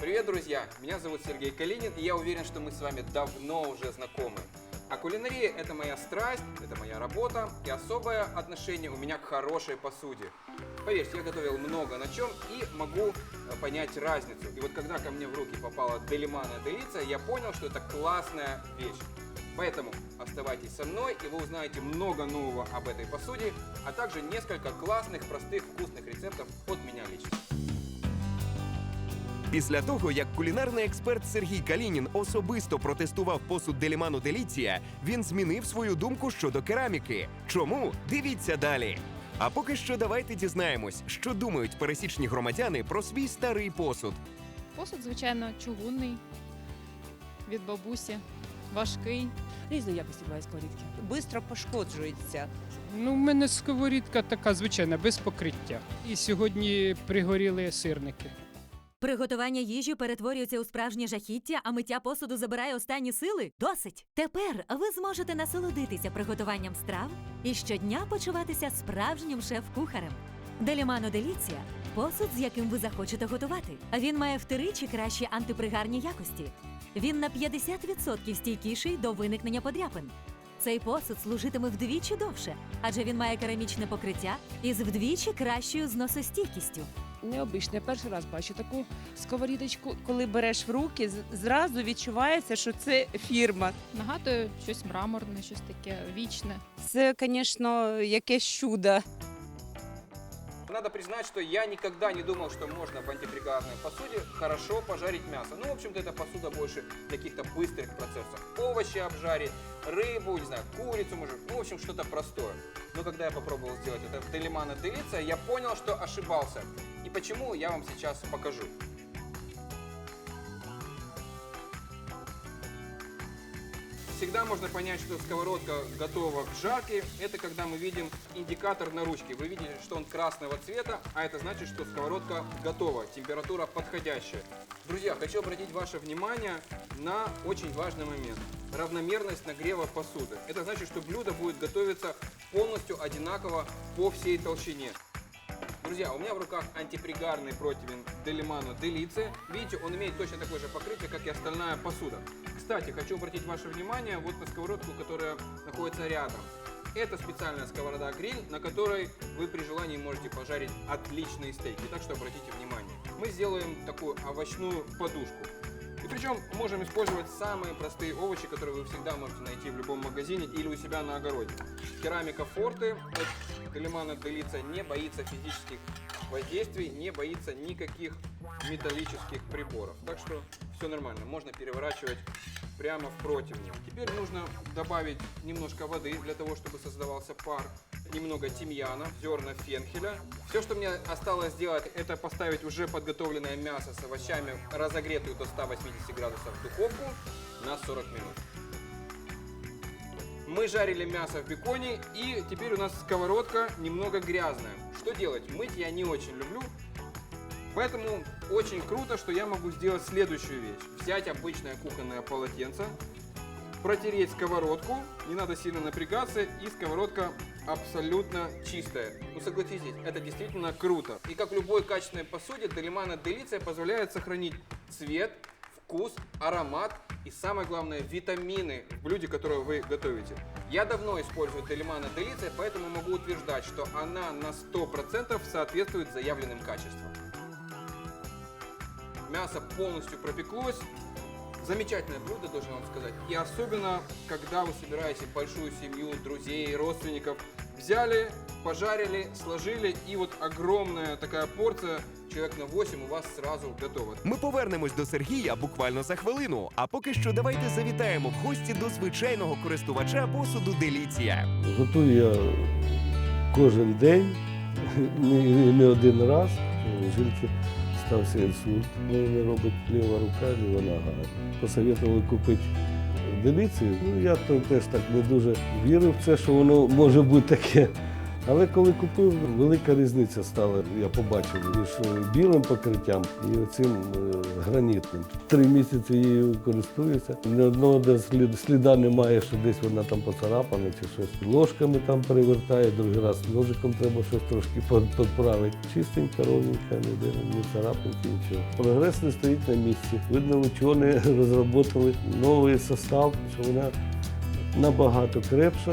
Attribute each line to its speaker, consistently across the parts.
Speaker 1: Привет, друзья! Меня зовут Сергей Калинин, и я уверен, что мы с вами давно уже знакомы. А кулинария – это моя страсть, это моя работа и особое отношение у меня к хорошей посуде. Поверьте, я готовил много на чем и могу э, понять разницу. И вот когда ко мне в руки попала Делимана Делица, я понял, что это классная вещь. Поэтому оставайтесь со мной, и вы узнаете много нового об этой посуде, а также несколько классных, простых, вкусных рецептов от меня лично.
Speaker 2: Після того, як кулінарний експерт Сергій Калінін особисто протестував посуд Деліману Деліція, він змінив свою думку щодо кераміки. Чому? Дивіться далі. А поки що давайте дізнаємось, що думають пересічні громадяни про свій старий посуд.
Speaker 3: Посуд, звичайно, чугунний від бабусі, важкий.
Speaker 4: Різної якості буває сковорідки. Бистро пошкоджується.
Speaker 5: Ну, в мене сковорідка така звичайна, без покриття. І сьогодні пригоріли сирники.
Speaker 6: Приготування їжі перетворюється у справжнє жахіття, а миття посуду забирає останні сили? Досить! Тепер ви зможете насолодитися приготуванням страв і щодня почуватися справжнім шеф-кухарем. Делімано Деліція посуд, з яким ви захочете готувати. Він має втричі кращі антипригарні якості. Він на 50% стійкіший до виникнення подряпин. Цей посуд служитиме вдвічі довше, адже він має керамічне покриття із вдвічі кращою зносостійкістю
Speaker 4: Необично. Я перший раз бачу таку сковорідочку, коли береш в руки, з- зразу відчувається, що це фірма.
Speaker 3: Нагадує щось мраморне, щось таке вічне.
Speaker 4: Це, звісно, якесь чудо.
Speaker 1: Надо признать, что я никогда не думал, что можно в антипригарной посуде хорошо пожарить мясо. Ну, в общем-то, эта посуда больше для каких-то быстрых процессов. Овощи обжарить, рыбу, не знаю, курицу, может, ну, в общем, что-то простое. Но когда я попробовал сделать это в Делимана Делиция, я понял, что ошибался. И почему, я вам сейчас покажу. Всегда можно понять, что сковородка готова к жарке. Это когда мы видим индикатор на ручке. Вы видите, что он красного цвета, а это значит, что сковородка готова, температура подходящая. Друзья, хочу обратить ваше внимание на очень важный момент. Равномерность нагрева посуды. Это значит, что блюдо будет готовиться полностью одинаково по всей толщине. Друзья, у меня в руках антипригарный противень Делимано Делице. Видите, он имеет точно такое же покрытие, как и остальная посуда. Кстати, хочу обратить ваше внимание вот на сковородку, которая находится рядом. Это специальная сковорода-гриль, на которой вы при желании можете пожарить отличные стейки. Так что обратите внимание. Мы сделаем такую овощную подушку. Причем можем использовать самые простые овощи, которые вы всегда можете найти в любом магазине или у себя на огороде. Керамика Форте от Делимана Делица не боится физических воздействий, не боится никаких металлических приборов. Так что все нормально, можно переворачивать прямо в противне. Теперь нужно добавить немножко воды для того, чтобы создавался пар, немного тимьяна, зерна фенхеля. Все, что мне осталось сделать, это поставить уже подготовленное мясо с овощами, разогретую до 180 градусов в духовку на 40 минут. Мы жарили мясо в беконе, и теперь у нас сковородка немного грязная. Что делать? Мыть я не очень люблю, поэтому очень круто, что я могу сделать следующую вещь. Взять обычное кухонное полотенце, протереть сковородку, не надо сильно напрягаться, и сковородка абсолютно чистая. Ну согласитесь, это действительно круто. И как в любой качественной посуде, Делимана Делиция позволяет сохранить цвет, вкус, аромат и самое главное витамины в блюде, которое вы готовите. Я давно использую Делимана Делиция, поэтому могу утверждать, что она на 100% соответствует заявленным качествам. Мясо полностью пропеклось. Замечательное блюдо, должен вам сказать. И особенно, когда вы собираете большую семью, друзей, родственников. Взяли, пожарили, сложили, и вот огромная такая порция, человек на 8 у вас сразу готова.
Speaker 2: Ми повернемось до Сергія буквально за хвилину. А поки що давайте завітаємо в гості до звичайного користувача посуду Деліція.
Speaker 7: Готую я кожен день, не, не один раз. Жінки стався інсульт. ну не робить ліва рука, ліва нога. Посоветували купити деліцію. Ну, я теж так не дуже вірив в це, що воно може бути таке Але коли купив, велика різниця стала, я побачив, між е, білим покриттям і цим гранітним. Три місяці її користуюся. Ні одного де слід- сліда немає, що десь вона там поцарапана чи щось. Ложками там перевертає, другий раз ножиком треба щось трошки підправити. Чистенька, ровненька, ніде ні царапинки, нічого. Прогрес не стоїть на місці. Видно, учені розробили новий состав, що вона набагато крепша,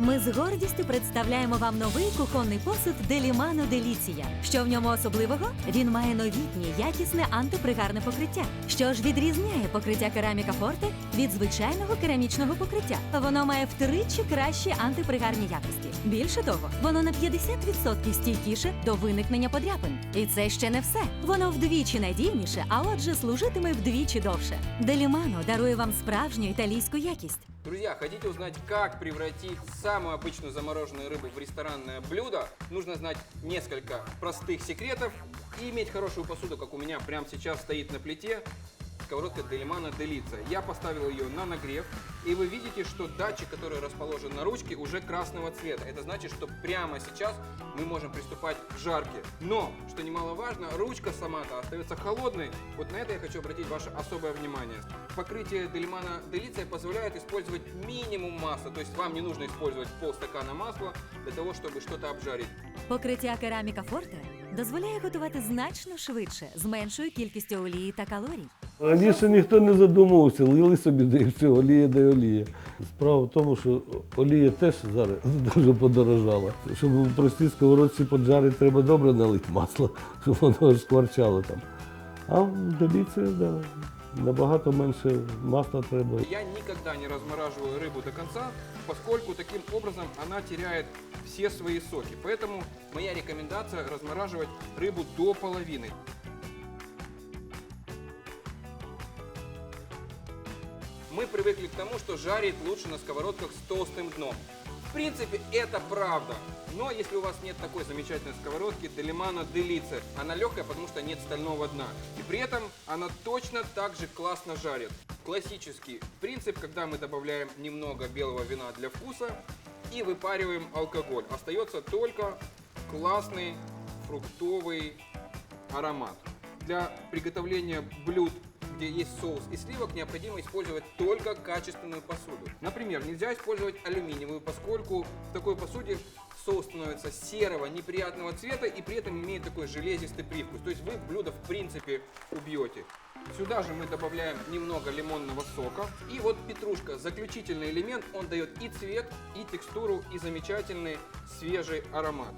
Speaker 6: Ми з гордістю представляємо вам новий кухонний посуд Делімано Деліція. Що в ньому особливого? Він має новітнє, якісне антипригарне покриття. Що ж відрізняє покриття кераміка Форте від звичайного керамічного покриття? Воно має втричі кращі антипригарні якості. Більше того, воно на 50% стійкіше до виникнення подряпин. І це ще не все. Воно вдвічі надійніше, а отже, служитиме вдвічі довше. Делімано дарує вам справжню італійську якість.
Speaker 1: Друзья, хотите узнать, как превратить самую обычную замороженную рыбу в ресторанное блюдо? Нужно знать несколько простых секретов и иметь хорошую посуду, как у меня прямо сейчас стоит на плите. Сковородка Делимана Делица. Я поставил ее на нагрев, и вы видите, что датчик, который расположен на ручке, уже красного цвета. Это значит, что прямо сейчас мы можем приступать к жарке. Но, что немаловажно, ручка сама-то остается холодной. Вот на это я хочу обратить ваше особое внимание. Покрытие Делимана Делиция позволяет использовать минимум масла, то есть вам не нужно использовать полстакана масла для того, чтобы что-то обжарить.
Speaker 6: Покриття кераміка Форте дозволяє готувати значно швидше, з меншою кількістю олії та калорій.
Speaker 7: Раніше ніхто не задумувався, лили собі де і все, олія де олія. Справа в тому, що олія теж зараз дуже подорожала. Щоб у простій сковородці поджарити, треба добре налити масло, щоб воно аж скворчало там. А в деліці, да, набагато менше масла треба.
Speaker 1: Я никогда не размораживаю рыбу до конца, поскольку таким образом она теряет все свои соки. Поэтому моя рекомендация размораживать рыбу до половины. Мы привыкли к тому, что жарить лучше на сковородках с толстым дном. В принципе, это правда. Но если у вас нет такой замечательной сковородки Делимано Делице, она легкая, потому что нет стального дна. И при этом она точно так же классно жарит. Классический принцип, когда мы добавляем немного белого вина для вкуса и выпариваем алкоголь. Остается только классный фруктовый аромат. Для приготовления блюд, где есть соус и сливок, необходимо использовать только качественную посуду. Например, нельзя использовать алюминиевую, поскольку в такой посуде соус становится серого, неприятного цвета и при этом имеет такой железистый привкус. То есть вы блюдо в принципе убьете. Сюда же мы добавляем немного лимонного сока. И вот петрушка, заключительный элемент, он дает и цвет, и текстуру, и замечательный свежий аромат.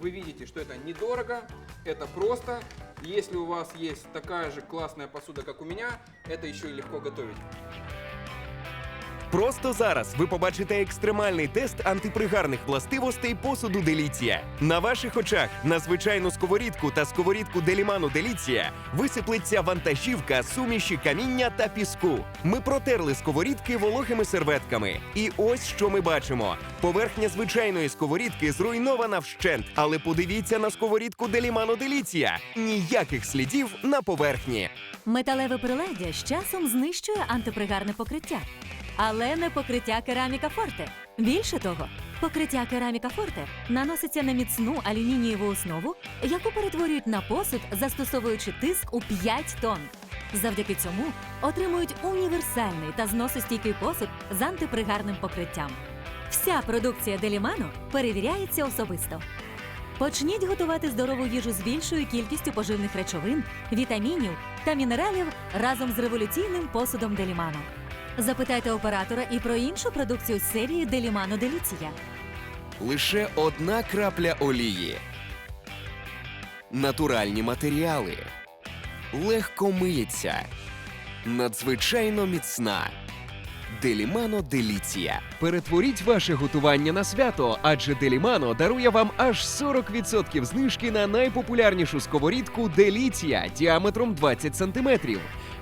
Speaker 1: Вы видите, что это недорого, это просто. Если у вас есть такая же классная посуда, как у меня, это еще и легко готовить.
Speaker 2: Просто зараз ви побачите екстремальний тест антипригарних властивостей посуду Деліція. На ваших очах на звичайну сковорідку та сковорідку Деліману Деліція висиплеться вантажівка суміші каміння та піску. Ми протерли сковорідки вологими серветками. І ось що ми бачимо: поверхня звичайної сковорідки зруйнована вщент. Але подивіться на сковорідку Деліману Деліція. Ніяких слідів на поверхні.
Speaker 6: Металеве приладдя з часом знищує антипригарне покриття, але не покриття кераміка Форте. Більше того, покриття кераміка Форте наноситься на міцну алюмінієву основу, яку перетворюють на посуд, застосовуючи тиск у 5 тонн. Завдяки цьому отримують універсальний та зносостійкий посуд з антипригарним покриттям. Вся продукція Делімано перевіряється особисто. Почніть готувати здорову їжу з більшою кількістю поживних речовин, вітамінів та мінералів разом з революційним посудом Делімано. Запитайте оператора і про іншу продукцію з серії Делімано Деліція.
Speaker 2: Лише одна крапля олії. Натуральні матеріали. Легко миється. Надзвичайно міцна. Делімано Деліція. Перетворіть ваше готування на свято, адже Делімано дарує вам аж 40% знижки на найпопулярнішу сковорідку Деліція діаметром 20 см.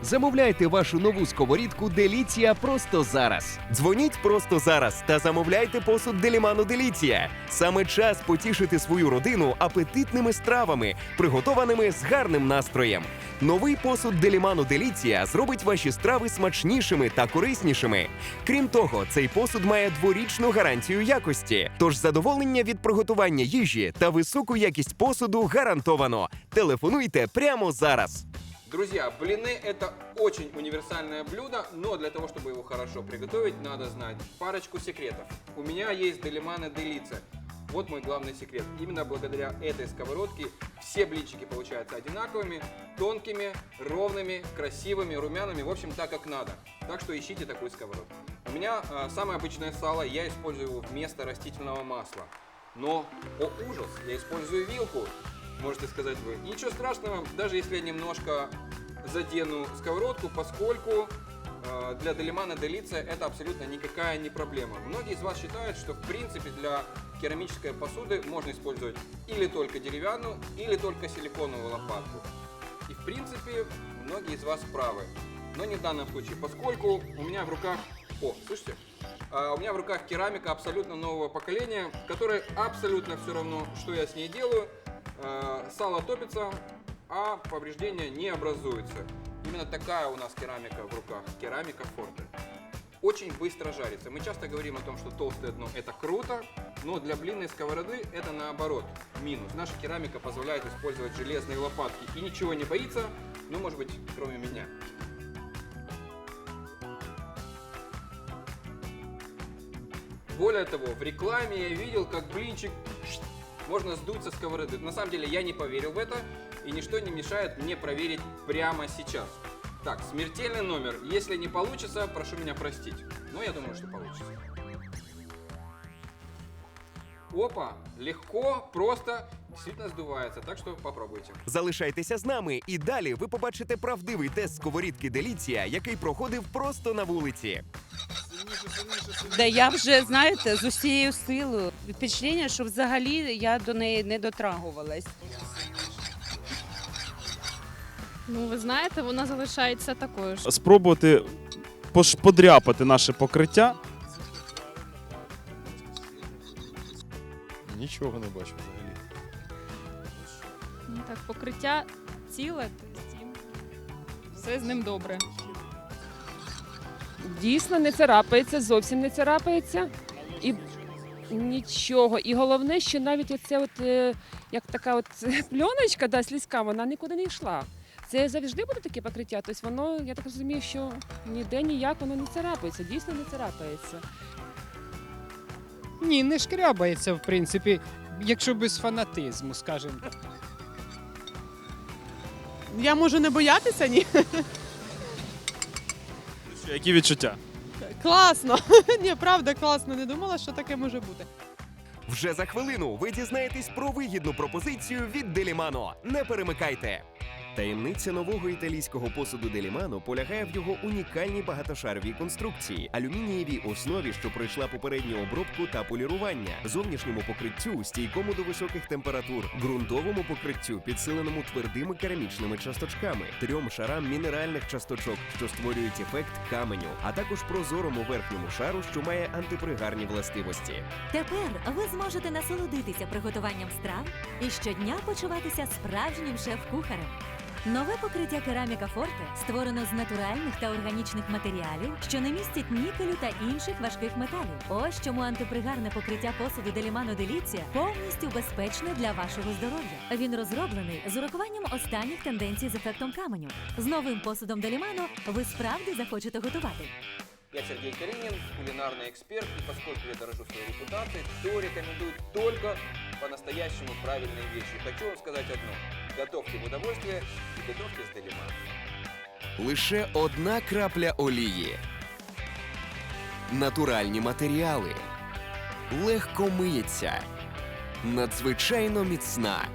Speaker 2: Замовляйте вашу нову сковорідку Деліція просто зараз. Дзвоніть просто зараз та замовляйте посуд Деліману Деліція. Саме час потішити свою родину апетитними стравами, приготованими з гарним настроєм. Новий посуд Деліману Деліція зробить ваші страви смачнішими та кориснішими. Крім того, цей посуд має дворічну гарантію якості. Тож задоволення від приготування їжі та високу якість посуду гарантовано. Телефонуйте прямо зараз.
Speaker 1: Друзья, блины это очень универсальное блюдо, но для того, чтобы его хорошо приготовить, надо знать парочку секретов. У меня есть делиманы делица. Вот мой главный секрет. Именно благодаря этой сковородке все блинчики получаются одинаковыми, тонкими, ровными, красивыми, румяными, в общем, так как надо. Так что ищите такую сковородку. У меня э, самое обычное сало, я использую его вместо растительного масла. Но, о ужас, я использую вилку, можете сказать вы. Ничего страшного, даже если я немножко задену сковородку, поскольку э, для Делимана Делиция это абсолютно никакая не проблема. Многие из вас считают, что в принципе для керамической посуды можно использовать или только деревянную, или только силиконовую лопатку. И в принципе многие из вас правы. Но не в данном случае, поскольку у меня в руках... О, слышите? А, У меня в руках керамика абсолютно нового поколения, которой абсолютно все равно, что я с ней делаю. А, Сало топится, а повреждения не образуются. Именно такая у нас керамика в руках, керамика Форте. Очень быстро жарится. Мы часто говорим о том, что толстое дно это круто, но для блинной сковороды это наоборот минус. Наша керамика позволяет использовать железные лопатки и ничего не боится, ну может быть кроме меня. Более того, в рекламе я видел, как блинчик можно сдуть со сковороды. На самом деле я не поверил в это, и ничто не мешает мне проверить прямо сейчас. Так, смертельный номер. Если не получится, прошу меня простить. Но я думаю, что получится. Опа, легко, просто, действительно сдувается. Так что попробуйте.
Speaker 2: Залишайтеся з нами, і далі ви побачите правдивий тест сковорідки Деліція, який проходив просто на вулиці.
Speaker 4: Де я вже, знаєте, з усією силою. Впечатлення, що взагалі я до неї не дотрагувалась.
Speaker 3: Ну, ви знаєте, вона залишається такою ж.
Speaker 8: спробувати пош- подряпати наше покриття.
Speaker 9: Нічого не бачу взагалі.
Speaker 3: Ну, так, покриття ціле, тобто все з ним добре.
Speaker 4: Дійсно не царапається, зовсім не царапається. І нічого. І головне, що навіть оця от, е, як така от пленочка, да, слизька, вона нікуди не йшла. Це завжди буде таке покриття. Тобто воно, я так розумію, що ніде ніяк воно не царапається, дійсно не царапається.
Speaker 5: Ні, не шкрябається, в принципі, якщо без фанатизму, скажімо.
Speaker 10: Я можу не боятися, ні.
Speaker 8: Які відчуття?
Speaker 10: Класно. Ні, правда, класно. Не думала, що таке може бути.
Speaker 2: Вже за хвилину ви дізнаєтесь про вигідну пропозицію від Делімано. Не перемикайте. Таємниця нового італійського посуду Делімано полягає в його унікальній багатошаровій конструкції, алюмінієвій основі, що пройшла попередню обробку та полірування, зовнішньому покриттю, стійкому до високих температур, ґрунтовому покриттю, підсиленому твердими керамічними часточками, трьом шарам мінеральних часточок, що створюють ефект каменю, а також прозорому верхньому шару, що має антипригарні властивості.
Speaker 6: Тепер ви зможете насолодитися приготуванням страв і щодня почуватися справжнім шеф-кухарем. Нове покриття кераміка Форте створено з натуральних та органічних матеріалів, що не містять нікелю та інших важких металів. Ось чому антипригарне покриття посуду Делімано Деліція повністю безпечне для вашого здоров'я. Він розроблений з урахуванням останніх тенденцій з ефектом каменю. З новим посудом Делімано ви справді захочете готувати.
Speaker 1: Я Сергей Калинин, кулинарный эксперт, и поскольку я дорожу своей репутацией, то рекомендую только по-настоящему правильные вещи. Хочу вам сказать одно. Готовьте в удовольствие и готовьте с Делиман.
Speaker 2: Лише одна крапля олії. Натуральні матеріали. Легко миється. Надзвичайно міцна.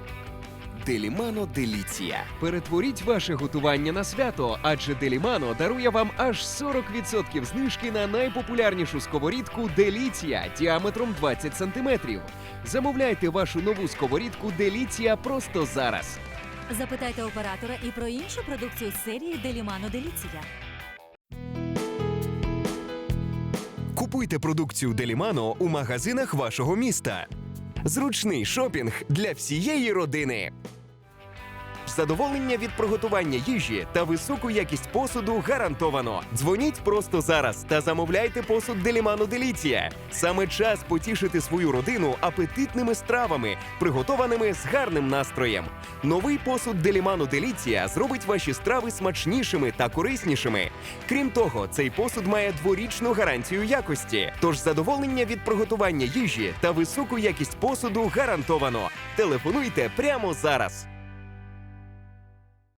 Speaker 2: Делімано Деліція. Перетворіть ваше готування на свято, адже Делімано дарує вам аж 40% знижки на найпопулярнішу сковорідку Деліція діаметром 20 см. Замовляйте вашу нову сковорідку Деліція просто зараз.
Speaker 6: Запитайте оператора і про іншу продукцію з серії Делімано Деліція.
Speaker 2: Купуйте продукцію Делімано у магазинах вашого міста. Зручний шопінг для всієї родини. Задоволення від приготування їжі та високу якість посуду гарантовано. Дзвоніть просто зараз та замовляйте посуд Делімано Деліція. Саме час потішити свою родину апетитними стравами, приготованими з гарним настроєм. Новий посуд Делімано Деліція зробить ваші страви смачнішими та кориснішими. Крім того, цей посуд має дворічну гарантію якості. Тож задоволення від приготування їжі та високу якість посуду гарантовано. Телефонуйте прямо зараз.